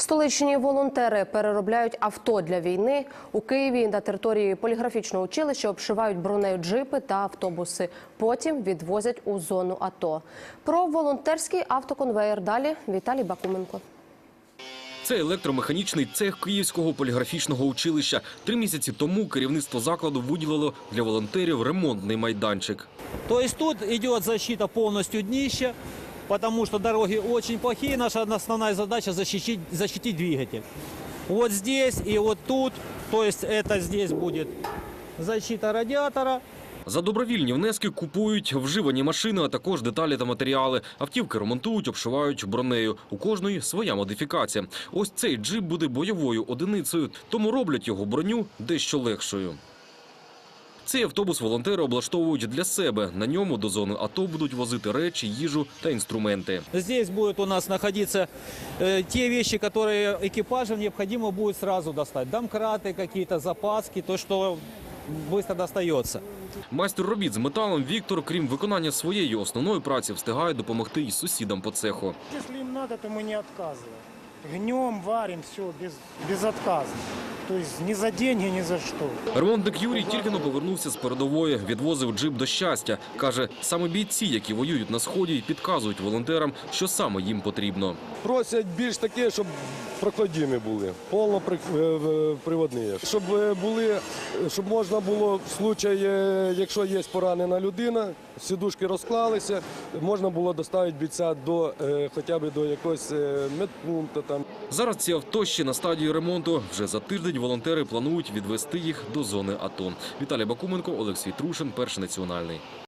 Столичні волонтери переробляють авто для війни. У Києві на території поліграфічного училища обшивають бронею джипи та автобуси. Потім відвозять у зону АТО. Про волонтерський автоконвеєр далі Віталій Бакуменко. Це електромеханічний цех Київського поліграфічного училища. Три місяці тому керівництво закладу виділило для волонтерів ремонтний майданчик. То есть тут идет защита полностью днища, потому что дороги очень плохие. Наша основная задача защитить, защитить двигатель. Вот здесь и вот тут, то есть это здесь будет защита радиатора. За добровільні внески купують вживані машини, а також деталі та матеріали. Автівки ремонтують, обшивають бронею. У кожної своя модифікація. Ось цей джип буде бойовою одиницею, тому роблять його броню дещо легшою. Цей автобус волонтери облаштовують для себе. На ньому до зони АТО будуть возити речі, їжу та інструменти. Здесь будут у нас находиться э, те вещи, которые экипажам необходимо будет сразу достать. Домкраты какие-то, запаски, то, что быстро достается. Майстер робіт з металом Віктор, крім виконання своєї основної праці, встигає допомогти й сусідам по цеху. Если им надо, то мы не отказываем. Гнем, варим, все без, безотказно. То есть ни за деньги, ни за что. Ремонтник Юрій тільки но повернувся з передової, відвозив джип до щастя. Каже, саме бійці, які воюють на сході, підказують волонтерам, що саме їм потрібно. Просять більш таке, щоб прокладімі були, повно при- е. Щоб е, були, щоб можна було в случаї, е, якщо є поранена людина, сідушки розклалися, можна було доставити бійця до хоча б до якогось медпункту там. Зараз ці авто ще на стадії ремонту. Вже за тиждень волонтери планують відвести їх до зони АТО. Віталій Бакуменко, Олексій Трушин, перший національний.